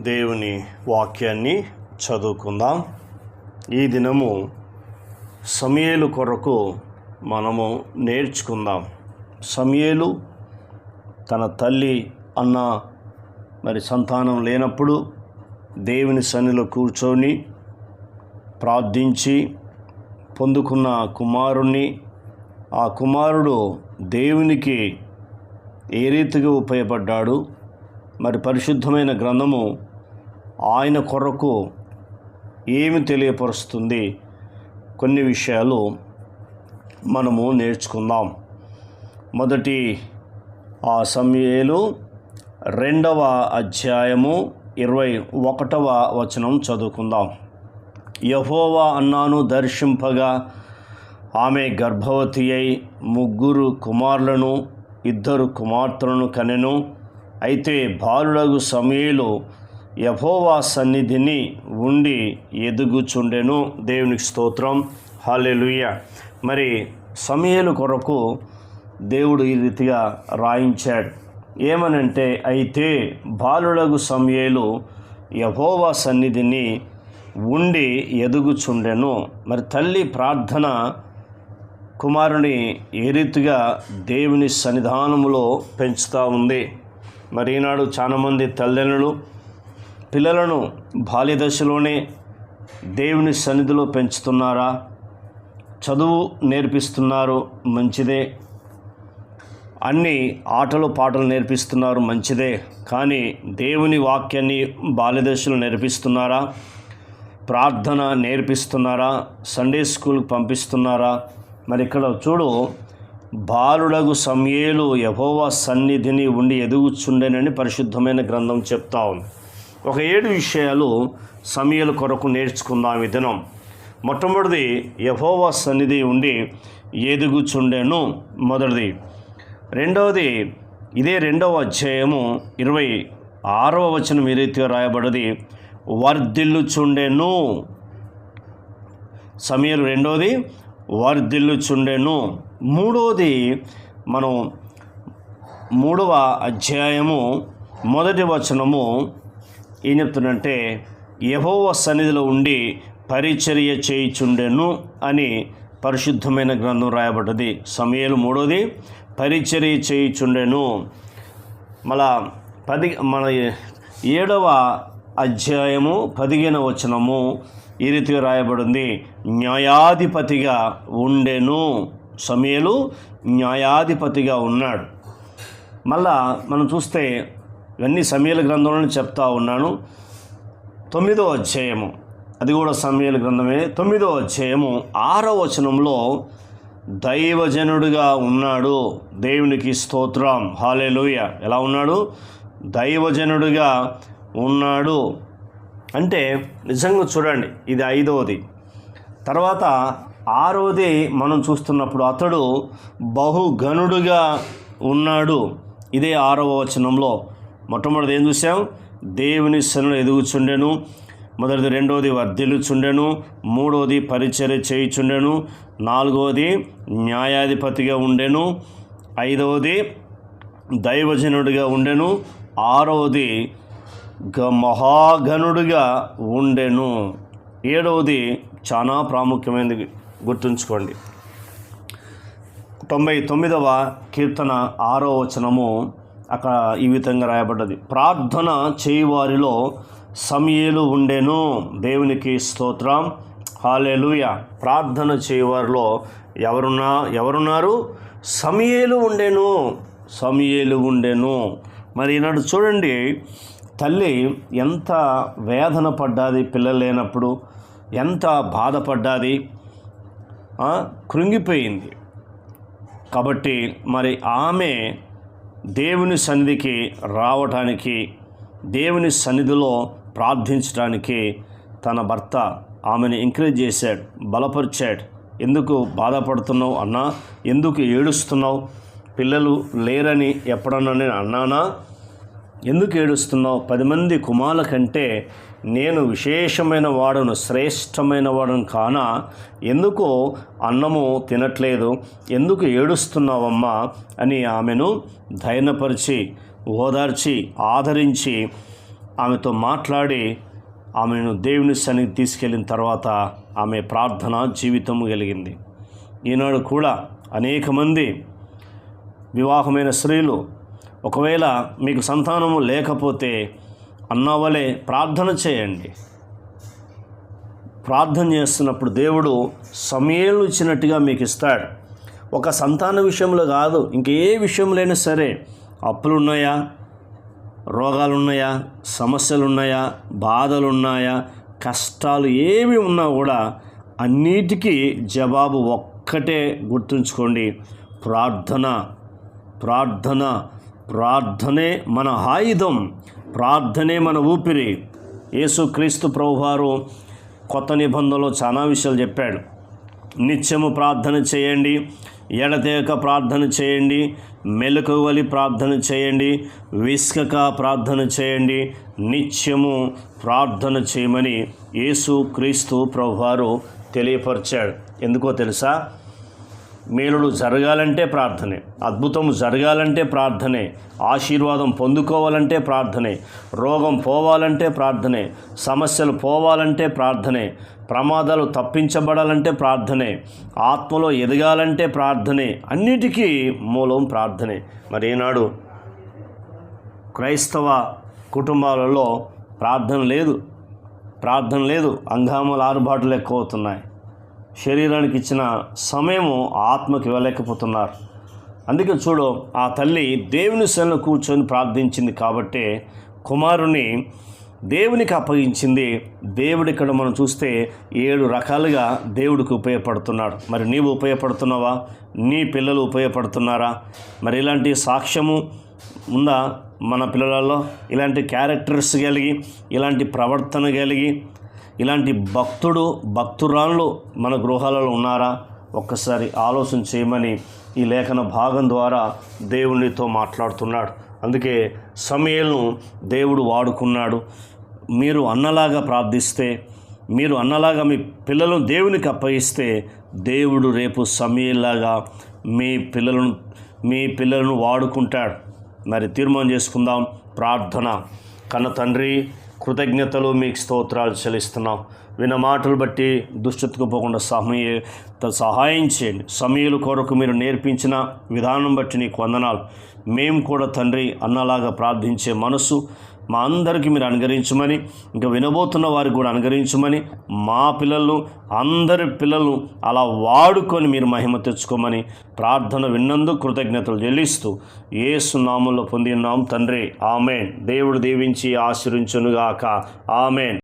దేవుని వాక్యాన్ని చదువుకుందాం. ఈ దినము సమయేలు కొరకు మనము నేర్చుకుందాం. సమయేలు తన తల్లి అన్న మరి సంతానం లేనప్పుడు దేవుని సన్నిలో కూర్చొని ప్రార్థించి పొందుకున్న కుమారుణ్ణి ఆ కుమారుడు దేవునికి ఏ రీతిగా ఉపయోగపడ్డాడు? మరి పరిశుద్ధమైన గ్రంథము ఆయన కొరకు ఏమి తెలియపరుస్తుంది? కొన్ని విషయాలు మనము నేర్చుకుందాం. మొదటి ఆ సమయాలు రెండవ అధ్యాయము ఇరవై ఒకటవ వచనం చదువుకుందాం. యహోవా అన్నాను దర్శింపగా ఆమె గర్భవతి అయి ముగ్గురు కుమారులను ఇద్దరు కుమార్తెలను కనెను. అయితే బాలుడగు సమయంలో యహోవా సన్నిధిని ఉండి ఎదుగుచుండెను. దేవునికి స్తోత్రం. హాలెలుయ మరి సమయలు కొరకు దేవుడు ఈ రీతిగా రాయించాడు. ఏమనంటే అయితే బాలులకు సమయలు యహోవా సన్నిధిని ఉండి ఎదుగుచుండెను. మరి తల్లి ప్రార్థన కుమారుని ఏ రీతిగా దేవుని సన్నిధానములో పెంచుతూ ఉంది. మరి ఈనాడు చాలామంది తల్లిదండ్రులు పిల్లలను బాల్యదశలోనే దేవుని సన్నిధిలో పెంచుతున్నారా? చదువు నేర్పిస్తున్నారు మంచిదే. అన్ని ఆటలు పాటలు నేర్పిస్తున్నారు మంచిదే. కానీ దేవుని వాక్యాన్ని బాల్యదశలు నేర్పిస్తున్నారా? ప్రార్థన నేర్పిస్తున్నారా? సండే స్కూల్కి పంపిస్తున్నారా? మరి ఇక్కడ చూడు బాలుడగు సమయేలు యహోవా సన్నిధిని ఉండి ఎదుగుచుండేనని పరిశుద్ధమైన గ్రంథం చెప్తా ఉంది. ఒక ఏడు విషయాలు సమయాల కొరకు నేర్చుకుందాం ఈ దినం. మొట్టమొదటిది యహోవా సన్నిధి ఉండి ఎదుగుచుండెను మొదటిది. రెండవది ఇదే రెండవ అధ్యాయము ఇరవై ఆరవ వచనం ఈ రీతిగా రాయబడది వర్ధిల్లుచుండెను. సమయాలు రెండవది వర్ధిల్లుచుండెను. మూడవది మనం మూడవ అధ్యాయము మొదటి వచనము ఏం చెప్తుందంటే యహోవ సన్నిధిలో ఉండి పరిచర్య చేయిచుండెను అని పరిశుద్ధమైన గ్రంథం రాయబడ్డది. సమయాలు మూడోది పరిచర్య చేయిచుండెను. మళ్ళా పది మన ఏడవ అధ్యాయము పదిహేన వచనము ఈ రీతిగా రాయబడింది. న్యాయాధిపతిగా ఉండెను. సమయలు న్యాయాధిపతిగా ఉన్నాడు. మళ్ళా మనం చూస్తే ఇవన్నీ సమయాల గ్రంథంలో చెప్తా ఉన్నాను. తొమ్మిదో అధ్యాయము. అది కూడా సమయాల గ్రంథమే. తొమ్మిదో అధ్యాయము ఆరో వచనంలో దైవజనుడుగా ఉన్నాడు. దేవునికి స్తోత్రం. హాలేలుయ ఎలా ఉన్నాడు? దైవజనుడుగా ఉన్నాడు. అంటే నిజంగా చూడండి ఇది ఐదవది. తర్వాత ఆరోది మనం చూస్తున్నప్పుడు అతడు బహుగనుడుగా ఉన్నాడు. ఇదే ఆరవ వచనంలో. మొట్టమొదటి ఏం చూసాం దేవుని సన్నులు ఎదుగుచుండెను. మొదటిది రెండవది వర్ధిల్లుచుండెను. మూడవది పరిచర్య చేయుచుండెను. నాలుగవది న్యాయాధిపతిగా ఉండెను. ఐదవది దైవజనుడిగా ఉండెను. ఆరవది గ మహాగణుడిగా ఉండెను. ఏడవది చాలా ప్రాముఖ్యమైనది గుర్తుంచుకోండి. తొంభై తొమ్మిదవ కీర్తన ఆరో వచనము. అక్కడ ఈ విధంగా రాయబడ్డది. ప్రార్థన చేయువారిలో సమయలు ఉండేను. దేవునికి స్తోత్రం. హాలేలుయ ప్రార్థన చేయువారిలో ఎవరున్నా ఎవరున్నారు? సమయలు ఉండేను. సమయలు ఉండేను. మరి ఈనాడు చూడండి తల్లి ఎంత వేదన పడ్డాది పిల్లలు లేనప్పుడు ఎంత బాధపడ్డాది కృంగిపోయింది. కాబట్టి మరి ఆమె దేవుని సన్నిధికి రావటానికి దేవుని సన్నిధిలో ప్రార్థించడానికి తన భర్త ఆమెను ఎంకరేజ్ చేశాడు బలపరిచాడు. ఎందుకు బాధపడుతున్నావు అన్నా? ఎందుకు ఏడుస్తున్నావు? పిల్లలు లేరని ఎప్పుడన్నా నేను అన్నానా? ఎందుకు ఏడుస్తున్నావు? పది మంది కుమారుల కంటే నేను విశేషమైన వాడును శ్రేష్టమైన వాడును కానా? ఎందుకు అన్నము తినట్లేదు? ఎందుకు ఏడుస్తున్నావమ్మా? అని ఆమెను ధైర్యపరిచి ఓదార్చి ఆదరించి ఆమెతో మాట్లాడి ఆమెను దేవుని సన్నిధి తీసుకెళ్ళిన తర్వాత ఆమె ప్రార్థన జీవితము కలిగింది. ఈనాడు కూడా అనేక మంది వివాహమైన స్త్రీలు ఒకవేళ మీకు సంతానము లేకపోతే అన్నవలే ప్రార్థన చేయండి. ప్రార్థన చేస్తున్నప్పుడు దేవుడు సమయాలు ఇచ్చినట్టుగా మీకు ఇస్తాడు. ఒక సంతాన విషయంలో కాదు ఇంకే విషయంలోనే సరే అప్పులు ఉన్నాయా రోగాలు ఉన్నాయా సమస్యలు ఉన్నాయా బాధలు ఉన్నాయా కష్టాలు ఏమి ఉన్నా కూడా అన్నిటికీ జవాబు ఒక్కటే గుర్తుంచుకోండి. ప్రార్థన ప్రార్థన ప్రార్థనే మన ఆయుధం ప్రార్థనే మన ఊపిరి. యేసుక్రీస్తు ప్రభువారు కొత్త నిబంధనలో చాలా విషయాలు చెప్పాడు. నిత్యము ప్రార్థన చేయండి ఎడతేక ప్రార్థన చేయండి మెలకువలి ప్రార్థన చేయండి విసుక ప్రార్థన చేయండి నిత్యము ప్రార్థన చేయమని యేసు క్రీస్తు ప్రభువారు తెలియపరిచాడు. ఎందుకో తెలుసా? మేలుడు జరగాలంటే ప్రార్థనే అద్భుతం జరగాలంటే ప్రార్థనే ఆశీర్వాదం పొందుకోవాలంటే ప్రార్థనే రోగం పోవాలంటే ప్రార్థనే సమస్యలు పోవాలంటే ప్రార్థనే ప్రమాదాలు తప్పించబడాలంటే ప్రార్థనే ఆత్మలో ఎదగాలంటే ప్రార్థనే అన్నిటికీ మూలం ప్రార్థనే. మరి ఏనాడు క్రైస్తవ కుటుంబాలలో ప్రార్థన లేదు ప్రార్థన లేదు అంగాముల ఆరుబాటులు ఎక్కువ అవుతున్నాయి శరీరానికి ఇచ్చిన సమయము ఆత్మకి ఇవ్వలేకపోతున్నారు. అందుకే చూడు ఆ తల్లి దేవుని శరణు కూర్చొని ప్రార్థించింది కాబట్టే కుమారుని దేవునికి అప్పగించింది. దేవుడు ఇక్కడ మనం చూస్తే ఏడు రకాలుగా దేవుడికి ఉపయోగపడుతున్నాడు. మరి నీవు ఉపయోగపడుతున్నావా? నీ పిల్లలు ఉపయోగపడుతున్నారా? మరి ఇలాంటి సాక్ష్యము ఉందా మన పిల్లలలో? ఇలాంటి క్యారెక్టర్స్ కలిగి ఇలాంటి ప్రవర్తన కలిగి ఇలాంటి భక్తుడు భక్తురాళ్ళు మన గృహాలలో ఉన్నారా? ఒక్కసారి ఆలోచన చేయమని ఈ లేఖన భాగం ద్వారా దేవునితో మాట్లాడుతున్నాడు. అందుకే సమయలను దేవుడు వాడుకున్నాడు. మీరు అన్నలాగా ప్రార్థిస్తే మీరు అన్నలాగా మీ పిల్లలను దేవునికి అప్పగిస్తే దేవుడు రేపు సమయంలాగా మీ పిల్లలను మీ పిల్లలను వాడుకుంటాడు. మరి తీర్మానం చేసుకుందాం. ప్రార్థన. కన్న తండ్రి కృతజ్ఞతలు మీకు స్తోత్రాలు చెల్లిస్తున్నాం. విన్న మాటలు బట్టి దుష్టతకు పోకుండా సమయ సహాయం చేయండి. సమయాల కొరకు మీరు నేర్పించిన విధానం బట్టి నీకు వందనాలు. మేము కూడా తండ్రి అన్నలాగా ప్రార్థించే మనసు మా అందరికీ మీరు అనుగరించమని ఇంకా వినబోతున్న వారికి కూడా అనుగరించమని మా పిల్లలను అందరి పిల్లలను అలా వాడుకొని మీరు మహిమ తెచ్చుకోమని ప్రార్థన విన్నందుకు కృతజ్ఞతలు చెల్లిస్తూ ఏ సున్నామంలో పొందినాం తండ్రి. ఆమెన్. దేవుడు దీవించి ఆశీర్వించునుగాక. ఆమెన్.